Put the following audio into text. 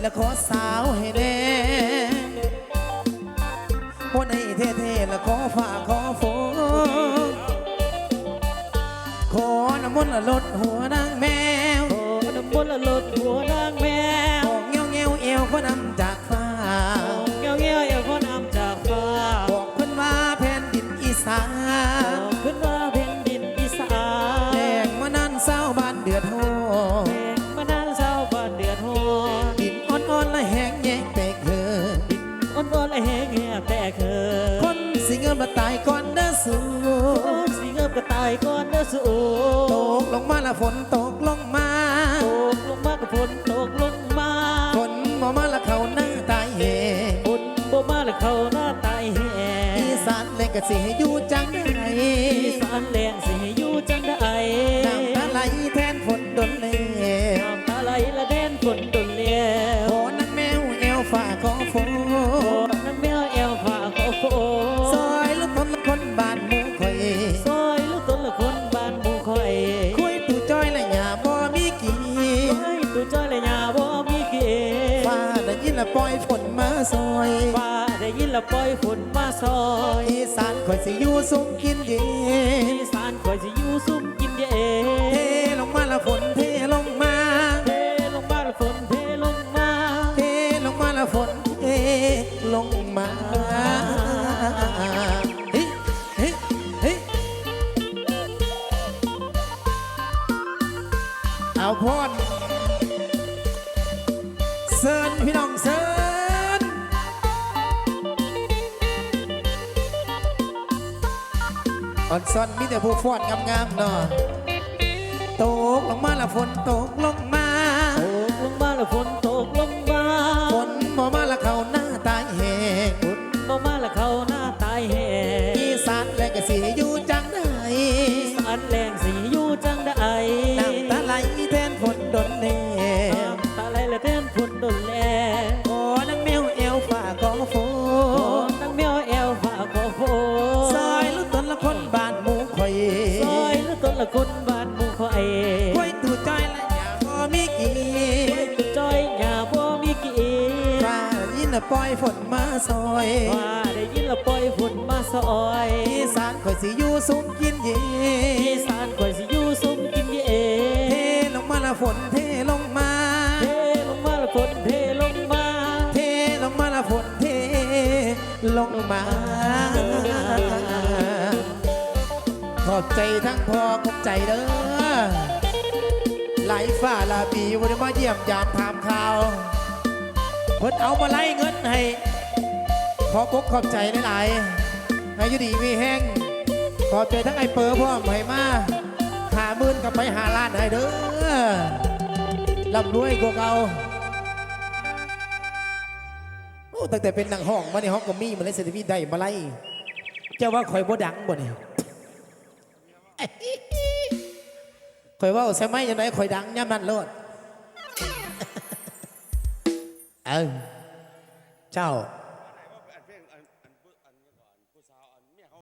และขอสาวให้แดงวันให้เท่ๆและขอฝ่าขอฝนขอน้ำมนต์ละลดหัวนางแมวขอน้ำมนต์ละลดหัวนางแมวงเงี้ยวเงี้ยวเอวขอนำจากฟ้างเงี้ยวเงี้ยวเอวขอนำจากฟ้าบอกคนว่าแผ่นดินอีสาน สูโอ้สิเงือบกระต่ายก่อนเด้อสูตกลงมาละฝนตกลงมาตกลงมากับฝนตกลงมาฝนบ่มาละเขาหน้าตายเหฝนบ่มาแล้วเขาหน้าตายแห่อีสานเล่นกะสิให้อยู่จังไดอีสานแลงสิให้อยู่จังได้น้ำตาไหลแทนฝนดนเลน้ำตาไหลละแดนฝนดนแล้ว ละปล่อยฝนมาซอยฟ้าได้ยินละปล่อยฝนมาซอยอีสานข่อยสิอยู่สุขกินเย็อีสานคอยสิอยู่ซุ่มกินเย็เทนลงมาละฝนเทลงมาเทลงมาละฝนเทลงมาเทลงมาละฝนเทลงมาเฮ้ยเฮ้ยเฮ้ยเอาพอดเซิร์นพี่น้อง อ่อนซ่อนมีแต่ผู้ฟอดงามๆเนาะตกลงมาละฝนตกลงมา คนบ้านหมู่คอยควยตู่จ้อยและอย่าบ่มีกี่จอยหญ้าบ่มีกี่ฟ้ายินละปล่อยฝนมาซอยว่าได้ยินละปล่อยฝนมาซอยอีสานข่อยสิอยู่สุขกินเย็อีนสานคอยสิอยู่ซุ่มกินเย็เทนลงมาละฝนเทลงมา เทลงมาละฝนเทลงมา เทลงมาละฝนเทลงมา อบใจทั้งพ่อขอบใจเด้อไหลฝ่าลาปีวันนี้มาเยี่ยมยามถามข่าวเพิ่นเอามาไล่เงินให้ ขอบกขอบใจหลายๆให้อยุดีมีแห้งขอบใจทั้งไอ้เปอร์พ่อมให้มาหาหมื่นกับไปหาล้านให้เด้อลำรวยกว่าเก่าโอ้ตั้งแต่เป็นนังห้องมาในห้องก็มีมาเลยเศรษฐีได้มาไล่เจ้าว่าข่อยบ่ดังบ่เนี่ย คอยว่าใช่ไหมยังไงคอยดังย่ามันโลด เออเจ้า